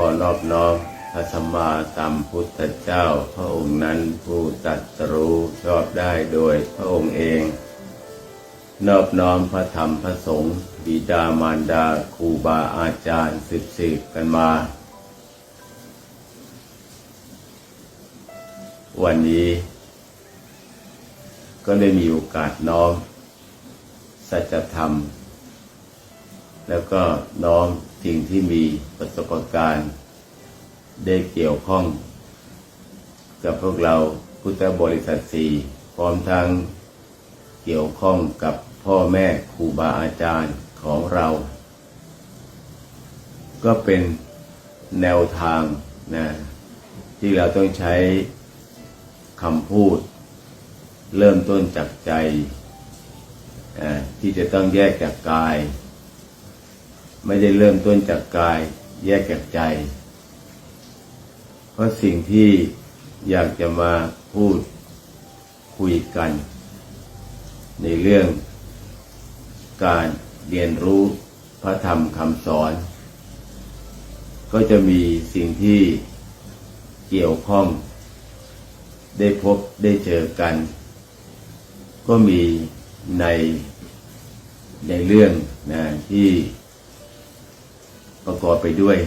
ขอนอบน้อมพระสัมมาสัมพุทธเจ้า พระองค์นั้นผู้ตรัสรู้ชอบได้โดยพระองค์เอง นอบน้อมพระธรรมพระสงฆ์บิดามารดาครูบาอาจารย์สืบสืบกันมา วันนี้ ก็ได้มีโอกาสน้อม สัจธรรม แล้วก็น้อม สิ่งที่มีประสบการณ์ ได้เกี่ยวข้อง กับพวกเราพุทธบริษัทสี่พร้อมทั้งเกี่ยวข้องกับพ่อแม่ครูบาอาจารย์ของเรา ก็เป็นแนวทางนะที่เราต้องใช้คำพูด เริ่มต้นจากใจที่จะต้องแยกจากกาย ไม่ได้เริ่มต้นจากกาย แยกจากใจ เพราะสิ่งที่อยากจะมาพูดคุยกัน ในเรื่องการเรียนรู้พระธรรมคำสอน ก็จะมีสิ่งที่เกี่ยวข้อง ได้พบได้เจอกัน ก็มีในในเรื่องนะที่ ประกอบไปด้วย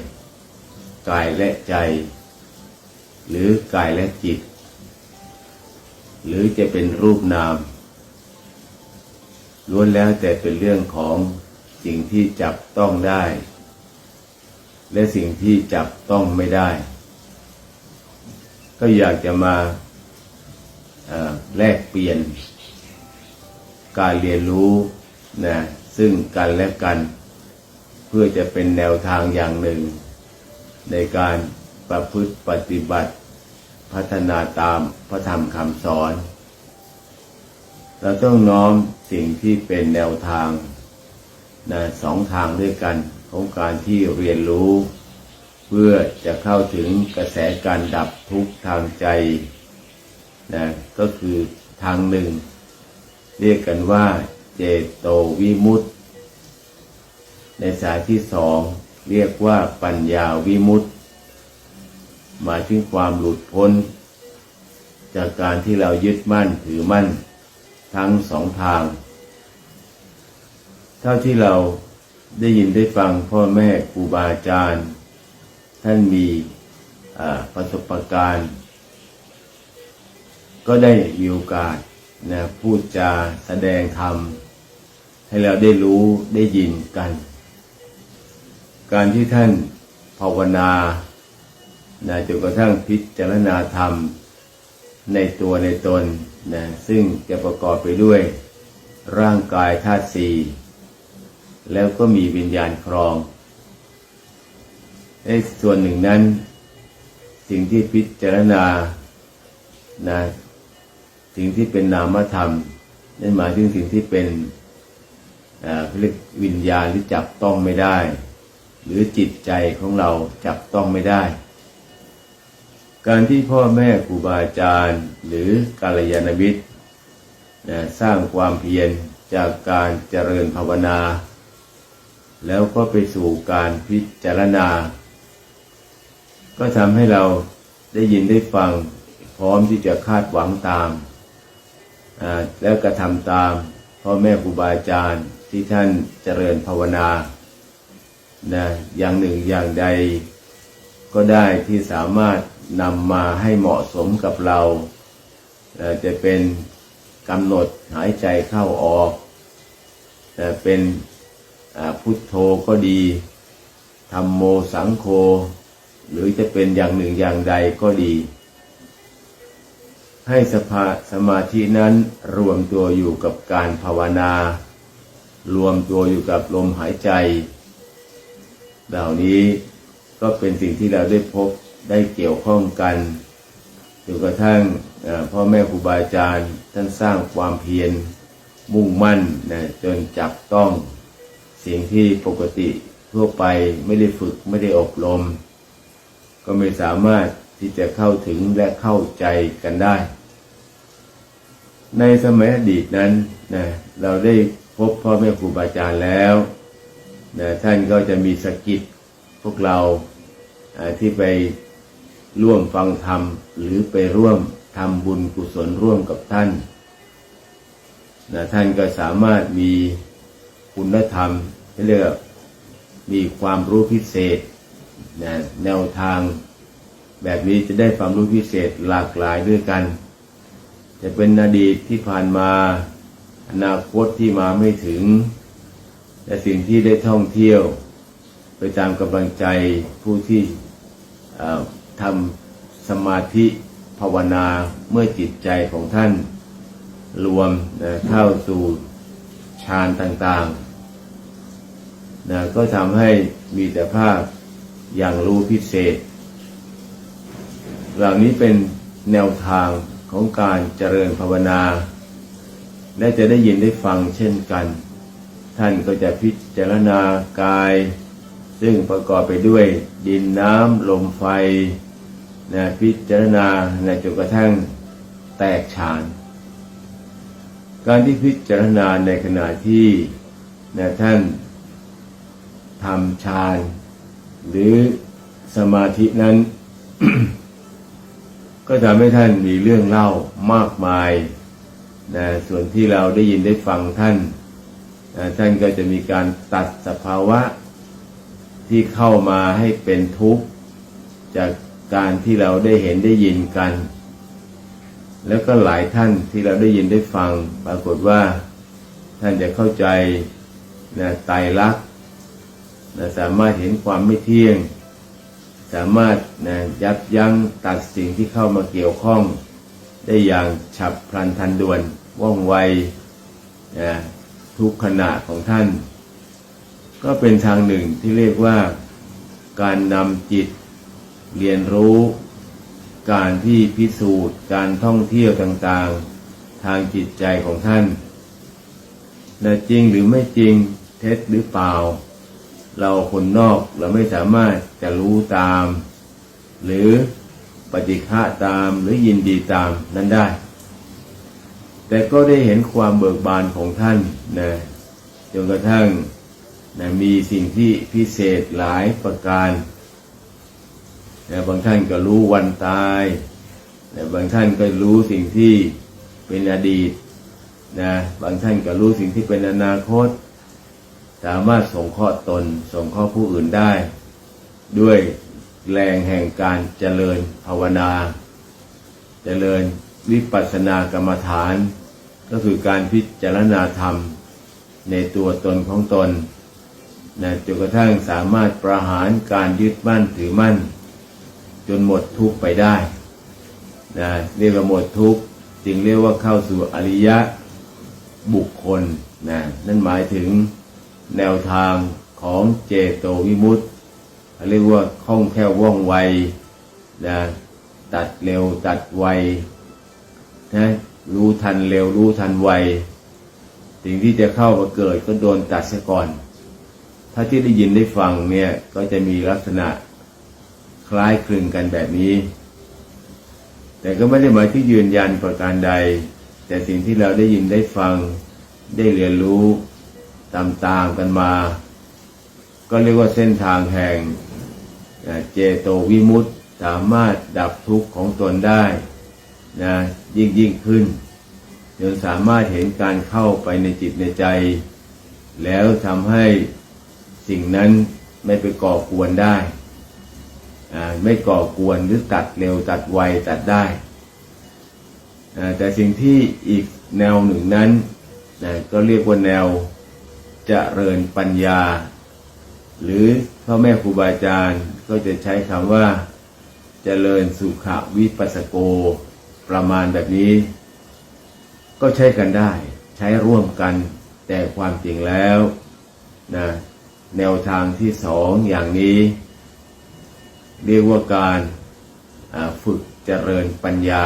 กายและใจ หรือกายและจิต หรือจะเป็นรูปนามล้วนแล้วแต่เป็นเรื่องของสิ่งที่จับต้องได้ และสิ่งที่จับต้องไม่ได้ ก็อยากจะมาแลกเปลี่ยน การเรียนรู้นะซึ่งกันและกัน พื่อจะเป็นแนวทางอย่างหนึ่ง ในการประพฤติปฏิบัติ พัฒนาตามพระธรรมคำสอน เราต้องน้อมสิ่งที่เป็นแนวทางนะสองทางด้วยกันของการที่เรียนรู้ เพื่อจะเข้าถึงกระแสการดับทุกข์ทางใจนะก็คือทางหนึ่งเรียกกันว่าเจโตวิมุตติ ในสายที่สองเรียกว่าปัญญาวิมุตติหมายถึงความหลุดพ้น จากการที่เรายึดมั่นถือมั่นทั้งสองทาง เท่าที่เราได้ยินได้ฟังพ่อแม่ครูบาอาจารย์ ท่านมีประสบการณ์ ก็ได้มีโอกาสนะพูดจาแสดงธรรม ให้เราได้รู้ได้ยินกัน การที่ท่านภาวนานะจนกระทั่งพิจารณาธรรมในตัวในตนนะซึ่งจะประกอบไปด้วย ร่างกายธาตุสี่แล้วก็มีวิญญาณครองในส่วนหนึ่งนั้น สิ่งที่พิจารณานะสิ่งที่เป็นนามธรรมนั่นหมายถึงสิ่งที่เป็นเรียกวิญญาณหรือจับต้องไม่ได้ หรือจิตใจของเราจับต้องไม่ได้ การที่พ่อแม่ครูบาอาจารย์ หรือกาลยานมิตรนะสร้างความเพียรจากการเจริญภาวนา แล้วก็ไปสู่การพิจารณา ก็ทำให้เราได้ยินได้ฟังพร้อมที่จะคาดหวังตาม แล้วกระทำตามพ่อแม่ครูบาอาจารย์ที่ท่านเจริญภาวนา นะอย่างหนึ่งอย่างใด ก็ได้ที่สามารถนำมาให้เหมาะสมกับเราจะเป็นกำหนดหายใจเข้าออกจะเป็นพุทโธก็ดีธรรมโมสังโฆหรือจะเป็นอย่างหนึ่งอย่างใดก็ดี ให้สภาสมาธินั้นรวมตัวอยู่กับการภาวนารวมตัวอยู่กับลมหายใจ เหล่านี้ก็เป็นสิ่งที่เราได้พบได้เกี่ยวข้องกันจนกระทั่งพ่อแม่ครูบาอาจารย์ท่านสร้างความเพียรมุ่งมั่นนะจนจับต้องสิ่งที่ปกติทั่วไปไม่ได้ฝึกไม่ได้อบรม ก็ไม่สามารถที่จะเข้าถึงและเข้าใจกันได้ ในสมัยอดีตนั้นนะเราได้พบพ่อแม่ครูบาอาจารย์แล้ว นะท่านก็จะมีสกิจพวกเราที่ไปร่วมฟังธรรม หรือไปร่วมทำบุญกุศลร่วมกับท่านนะท่านก็สามารถมีคุณธรรมที่เรียกมีความรู้พิเศษนะแนวทางแบบนี้จะได้ความรู้พิเศษหลากหลายด้วยกัน จะเป็นอดีตที่ผ่านมาอนาคตที่มาไม่ถึง และสิ่งที่ได้ท่องเที่ยว ไปตามกำลังใจผู้ที่ทำสมาธิภาวนาเมื่อจิตใจของท่านรวมนะเข้าสู่ฌานต่างๆนะก็ทำให้มีแต่ภาพอย่างรู้พิเศษ เหล่านี้เป็นแนวทางของการเจริญภาวนา และจะได้ยินได้ฟังเช่นกัน ท่านก็จะพิจารณากาย ซึ่งประกอบไปด้วยดินน้ำลมไฟนะพิจารณานะจนกระทั่งแตกฉาน การที่พิจารณาในขณะที่นะท่านทำฌานหรือสมาธินั้น ก็ทำให้ท่านมีเรื่องเล่ามากมายนะส่วนที่เราได้ยินได้ฟังท่าน ท่านก็จะมีการตัดสภาวะที่เข้ามาให้เป็นทุกข์จากการที่เราได้เห็นได้ยินกัน แล้วก็หลายท่านที่เราได้ยินได้ฟัง ปรากฏว่าท่านจะเข้าใจนะไตรลักษณ์นะสามารถเห็นความไม่เที่ยง สามารถนะยับยั้งตัดสิ่งที่เข้ามาเกี่ยวข้อง ได้อย่างฉับพลันทันด่วนว่องไวนะ ทุกขณะของท่าน ก็เป็นทางหนึ่งที่เรียกว่าการนำจิตเรียนรู้ การที่พิสูจน์ การท่องเที่ยวต่างๆ ทางจิตใจของท่านนะจริงหรือไม่จริงเท็จหรือเปล่า เราคนนอกเราไม่สามารถจะรู้ตาม หรือปฏิฆะตามหรือยินดีตามนั้นได้ แต่ก็ได้เห็นความเบิกบานของท่านนะจนกระทั่งนะมีสิ่งที่พิเศษหลายประการนะบางท่านก็รู้วันตายนะบางท่านก็รู้สิ่งที่เป็นอดีตนะบางท่านก็รู้สิ่งที่เป็นอนาคต สามารถส่งข้อตนส่งข้อผู้อื่นได้ ด้วยแรงแห่งการเจริญภาวนา เจริญวิปัสสนากรรมฐาน ก็คือการพิจารณาธรรมในตัวตนของตนนะจนกระทั่งสามารถประหารการยึดมั่นถือมั่น จนหมดทุกข์ไปได้นะเรียกว่าหมดทุกข์จึงเรียกว่าเข้าสู่อริยะบุคคลนะนั่นหมายถึงแนวทางของเจโตวิมุตติเรียกว่าคล่องแคล่วว่องไวนะตัดเร็วตัดไวนะ รู้ทันเร็วรู้ทันไวสิ่งที่จะเข้ามาเกิดก็โดนตัดเสียก่อน ถ้าที่ได้ยินได้ฟังเนี่ยก็จะมีลักษณะคล้ายคลึงกันแบบนี้ แต่ก็ไม่ได้หมายที่ยืนยันประการใด แต่สิ่งที่เราได้ยินได้ฟังได้เรียนรู้ตามๆกันมา ก็เรียกว่าเส้นทางแห่งเจโตวิมุตติสามารถดับทุกข์ของตนได้ นะยิ่งยิ่งขึ้นจนสามารถเห็นการเข้าไปในจิตในใจ แล้วทำให้สิ่งนั้นไม่ไปก่อกวนได้ ไม่ก่อกวนหรือตัดเร็วตัดไวตัดได้แต่สิ่งที่อีกแนวหนึ่งนั้นนะก็เรียกว่าแนวเจริญปัญญา หรือพ่อแม่ครูบาอาจารย์ก็จะใช้คำว่าเจริญสุขวิปัสสโก ประมาณแบบนี้ ก็ใช้กันได้ใช้ร่วมกัน แต่ความจริงแล้วนะแนวทางที่สองอย่างนี้ เรียกว่าการฝึกเจริญปัญญา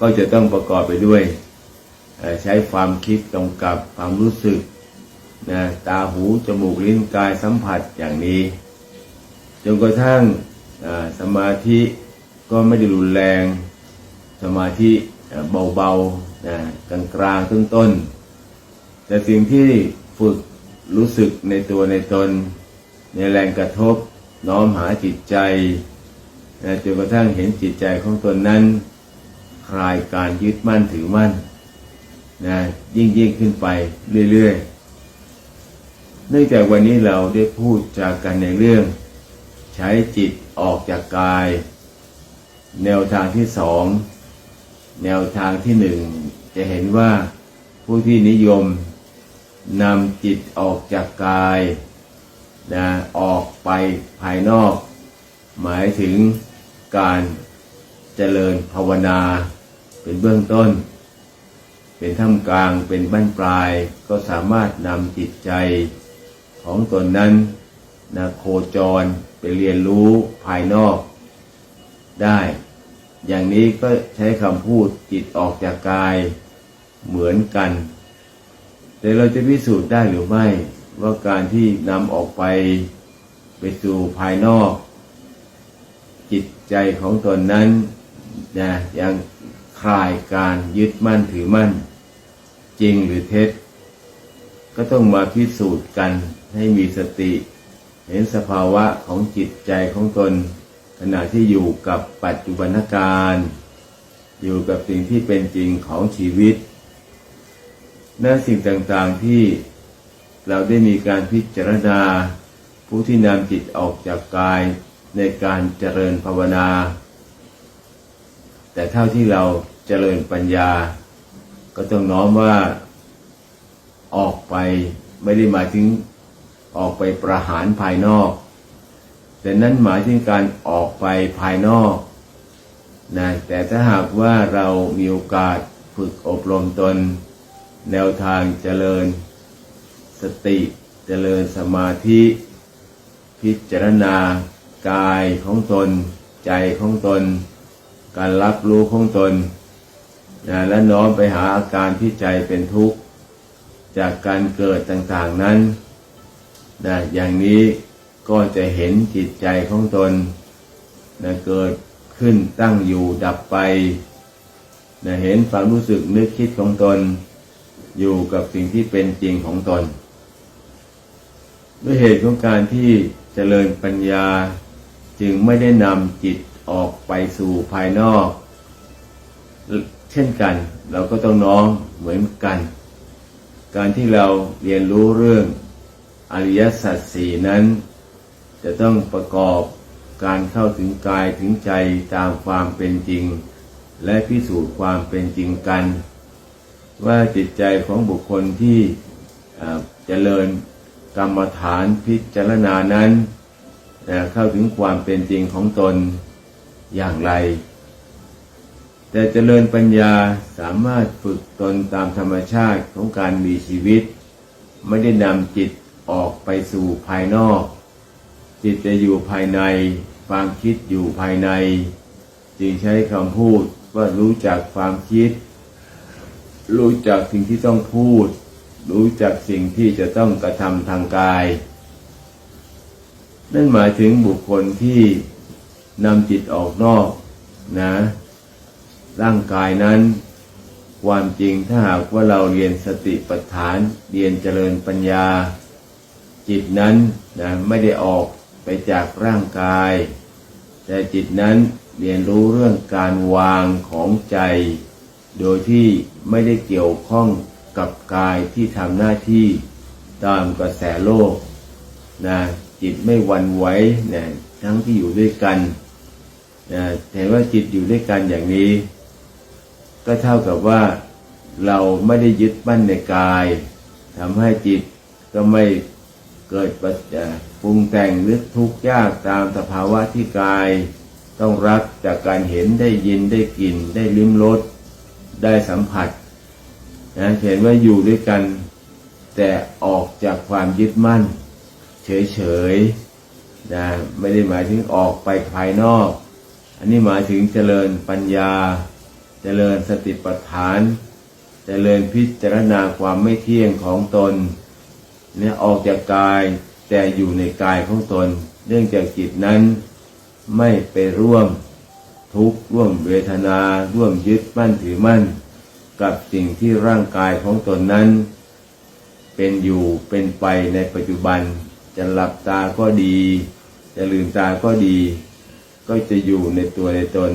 ก็จะต้องประกอบไปด้วยใช้ความคิดกำกับความรู้สึกนะตาหู จมูก ลิ้นกายสัมผัสอย่างนี้ จนกระทั่งสมาธิ ก็ไม่ได้รุนแรง สมาธิเบาๆนะกลางกลางต้นต้นแต่สิ่งที่ฝึกรู้สึกในตัวในตน ในแรงกระทบน้อมหาจิตใจนะจนกระทั่งเห็นจิตใจของตนนั้น คลายการยึดมั่นถือมั่นนะยิ่งยิ่งขึ้นไปเรื่อยๆ เนื่องจากวันนี้เราได้พูดจากกันในเรื่อง ใช้จิตออกจากกาย แนวทางที่สองแนวทางที่หนึ่งจะเห็นว่าผู้ที่นิยมนำจิตออกจากกายนะออกไปภายนอก หมายถึงการเจริญภาวนา เป็นเบื้องต้น เป็นท่ามกลางเป็นบ้านปลายก็สามารถนำจิตใจของตนนั้นนะโคจรไปเรียนรู้ภายนอกได้ อย่างนี้ก็ใช้คำพูดจิตออกจากกายเหมือนกัน แต่เราจะพิสูจน์ได้หรือไม่ ว่าการที่นำออกไปไปสู่ภายนอก จิตใจของตนนั้นนะยังคลายการยึดมั่นถือมั่น จริงหรือเท็จ ก็ต้องมาพิสูจน์กันให้มีสติ เห็นสภาวะของจิตใจของตน ณะที่อยู่กับปัจจุบันการ อยู่กับสิ่งที่เป็นจริงของชีวิตและสิ่งต่างๆที่เราได้มีการพิจารณา ผู้ที่นำจิตออกจากกายในการเจริญภาวนา แต่เท่าที่เราเจริญปัญญา ก็ต้องน้อมว่าออกไปไม่ได้หมายถึงออกไปประหารภายนอก แต่นั้นหมายถึงการออกไปภายนอกนะแต่ถ้าหากว่าเรามีโอกาสฝึกอบรมตน แนวทางเจริญ สติเจริญสมาธิ พิจารณากายของตน ใจของตน การรับรู้ของตนนะและน้อมไปหาอาการที่ใจเป็นทุกข์ จากการเกิดต่างๆนั้นนะอย่างนี้ ก็จะเห็นจิตใจของตนนะเกิดขึ้นตั้งอยู่ดับไปนะเห็นความรู้สึกนึกคิดของตน อยู่กับสิ่งที่เป็นจริงของตน ด้วยเหตุของการที่เจริญปัญญาจึงไม่ได้นำจิตออกไปสู่ภายนอก เช่นกัน เราก็ต้องน้อมเหมือนกัน การที่เราเรียนรู้เรื่องอริยสัจสี่นั้น จะต้องประกอบการเข้าถึงกายถึงใจตามความเป็นจริง และพิสูจน์ความเป็นจริงกัน ว่าจิตใจของบุคคลที่เจริญกรรมฐานพิจารณานั้นเข้าถึงความเป็นจริงของตนอย่างไร แต่เจริญปัญญาสามารถฝึกตนตามธรรมชาติของการมีชีวิต ไม่ได้นำจิตออกไปสู่ภายนอก จิตจะอยู่ภายใน ความคิดอยู่ภายใน จึงใช้คำพูดว่ารู้จักความคิด รู้จักสิ่งที่ต้องพูด รู้จักสิ่งที่จะต้องกระทำทางกาย นั่นหมายถึงบุคคลที่นำจิตออกนอกนะ ร่างกายนั้น ความจริงถ้าหากว่าเราเรียนสติปัฏฐาน เรียนเจริญปัญญา จิตนั้นนะไม่ได้ออก ไปจากร่างกาย แต่จิตนั้นเรียนรู้เรื่องการวางของใจ โดยที่ไม่ได้เกี่ยวข้องกับกายที่ทำหน้าที่ตามกระแสโลกนะจิตไม่วันไหวนะทั้งที่อยู่ด้วยกันนะเห็นว่าจิตอยู่ด้วยกันอย่างนี้ ก็เท่ากับว่าเราไม่ได้ยึดมั่นในกายทำให้จิตก็ไม่ เกิดปัจจัยปรุงแต่งหรือทุกข์ยากตามสภาวะที่กาย ต้องรับจากการเห็นได้ยินได้กลิ่นได้ลิ้มรสได้สัมผัสนะเห็นว่าอยู่ด้วยกัน แต่ออกจากความยึดมั่น เฉยๆนะไม่ได้หมายถึงออกไปภายนอก อันนี้หมายถึงเจริญปัญญา เจริญสติปัฏฐาน เจริญพิจารณาความไม่เที่ยงของตน เนี่ยออกจากกายแต่อยู่ในกายของตน เนื่องจากจิตนั้นไม่ไปร่วมทุกข์ร่วมเวทนา ร่วมยึดมั่นถือมั่น กับสิ่งที่ร่างกายของตนนั้น เป็นอยู่เป็นไปในปัจจุบัน จะหลับตาก็ดี จะลืมตาก็ดี ก็จะอยู่ในตัวในตน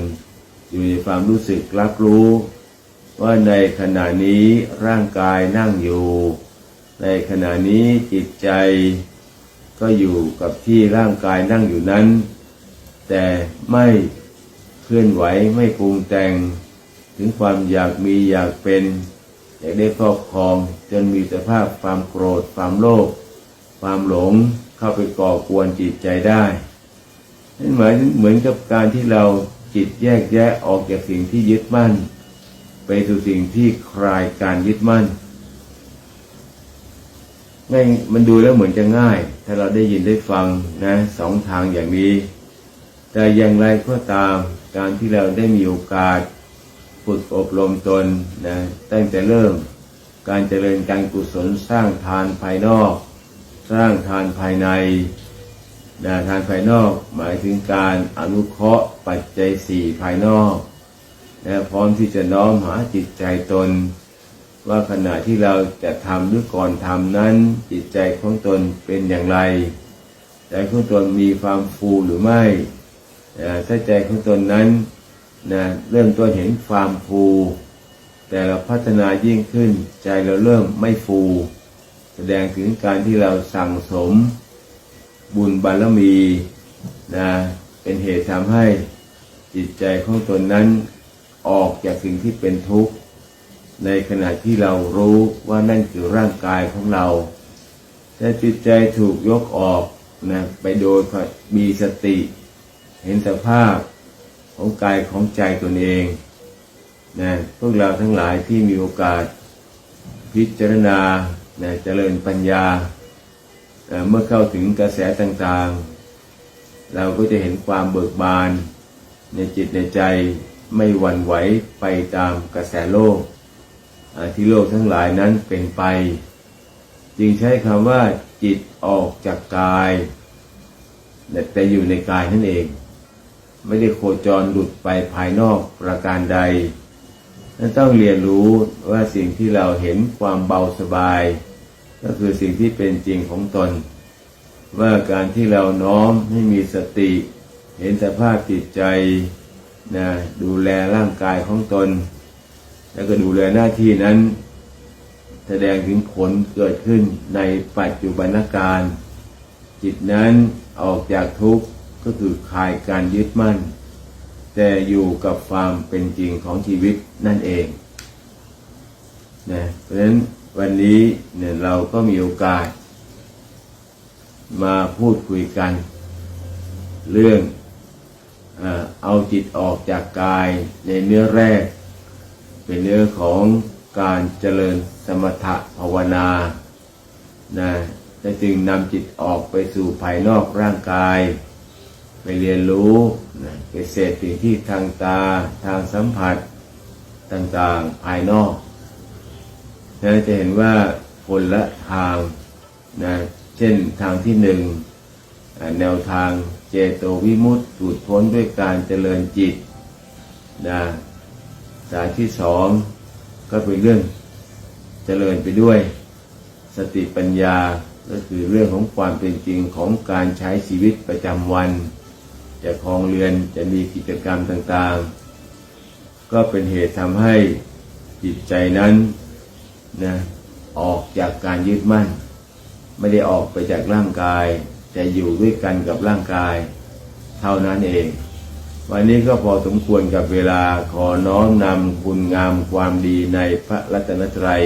อยู่ในความรู้สึกรับรู้ ว่าในขณะนี้ร่างกายนั่งอยู่ ในขณะนี้จิตใจก็อยู่กับที่ร่างกายนั่งอยู่นั้น แต่ไม่เคลื่อนไหวไม่ปรุงแต่ง ถึงความอยากมีอยากเป็น อยากได้ครอบครองจนมีสภาพความโกรธความโลภความหลงเข้าไปก่อกวนจิตใจได้นั่นหมายเหมือนกับการที่เราจิตแยกแยะออกจากสิ่งที่ยึดมั่น ไปสู่สิ่งที่คลายการยึดมั่น ง่ายมันดูแล้วเหมือนจะง่าย ถ้าเราได้ยินได้ฟังนะสองทางอย่างนี้ แต่อย่างไรก็ตามการที่เราได้มีโอกาสฝึกอบรมตนนะตั้งแต่เริ่มการเจริญการกุศลสร้างทานภายนอก สร้างทานภายในนะทานภายนอกหมายถึงการอนุเคราะห์ปัจจัยสี่ภายนอกนะพร้อมที่จะน้อมหาจิตใจตน ว่าขณะที่เราจะทำหรือก่อนทำนั้น จิตใจของตนเป็นอย่างไร ใจของตนมีความฟูหรือไม่ถ้าใจของตนนั้นนะเริ่มต้นเห็นความฟู แต่เราพัฒนายิ่งขึ้น ใจเราเริ่มไม่ฟู แสดงถึงการที่เราสั่งสม บุญบารมีนะเป็นเหตุทำให้จิตใจของตนนั้นออกจากสิ่งที่เป็นทุกข์ ในขณะที่เรารู้ว่านั่นคือร่างกายของเราแต่จิตใจถูกยกออกนะไปโดยมีสติ เห็นสภาพของกายของใจตนเองนะพวกเราทั้งหลายที่มีโอกาสพิจารณานะเจริญปัญญาเอ่อเมื่อเข้าถึงกระแสต่างๆ เราก็จะเห็นความเบิกบาน ในจิตในใจไม่หวั่นไหวไปตามกระแสโลก ที่โลกทั้งหลายนั้นเป็นไป จึงใช้คำว่าจิตออกจากกาย แต่อยู่ในกายนั่นเอง ไม่ได้โคจรหลุดไปภายนอกประการใดนั้นต้องเรียนรู้ว่าสิ่งที่เราเห็นความเบาสบาย ก็คือสิ่งที่เป็นจริงของตน ว่าการที่เราน้อมให้มีสติ เห็นสภาพจิตใจนะดูแลร่างกายของตน แล้วก็ดูแลหน้าที่นั้น แสดงถึงผลเกิดขึ้นในปัจจุบันการ จิตนั้นออกจากทุกข์ก็คือคลายการยึดมั่น แต่อยู่กับความเป็นจริงของชีวิตนั่นเองนะเพราะฉะนั้นวันนี้เนี่ยเราก็มีโอกาส มาพูดคุยกัน เรื่องเอ่อเอาจิตออกจากกายในเนื้อแรก เป็นเนื้อของการเจริญสมถะภาวนานะและจึงนำจิตออกไปสู่ภายนอกร่างกาย ไปเรียนรู้นะไปเสพสิ่งที่ทางตาทางสัมผัสต่างๆภายนอกนะจะเห็นว่าผลละทางนะเช่นทางที่หนึ่งแนวทางเจโตวิมุตติหลุดพ้นด้วยการเจริญจิตนะ สายที่สองก็เป็นเรื่องเจริญไปด้วยสติปัญญาก็คือเรื่องของความเป็นจริงของการใช้ชีวิตประจำวัน จะคลองเรือนจะมีกิจกรรมต่างๆ ก็เป็นเหตุทำให้จิตใจนั้นนะออกจากการยึดมั่น ไม่ได้ออกไปจากร่างกายจะอยู่ด้วยกันกับร่างกาย เท่านั้นเอง วันนี้ก็พอสมควรกับเวลาขอน้อมนำคุณงามความดีในพระรัตนตรัย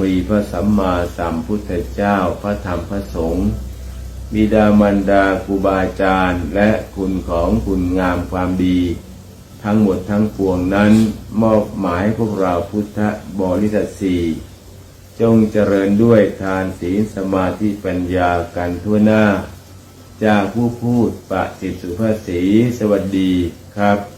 มีพระสัมมาสัมพุทธเจ้าพระธรรมพระสงฆ์บิดามารดาครูบาอาจารย์ และคุณของคุณงามความดี ทั้งหมดทั้งปวงนั้น มอบหมายพวกเราพุทธบริษัทสี่จงเจริญด้วยทานศีลสมาธิปัญญากันทั่วหน้า จากผู้พูดปะสิทธิสุภาษีสวัสดีครับ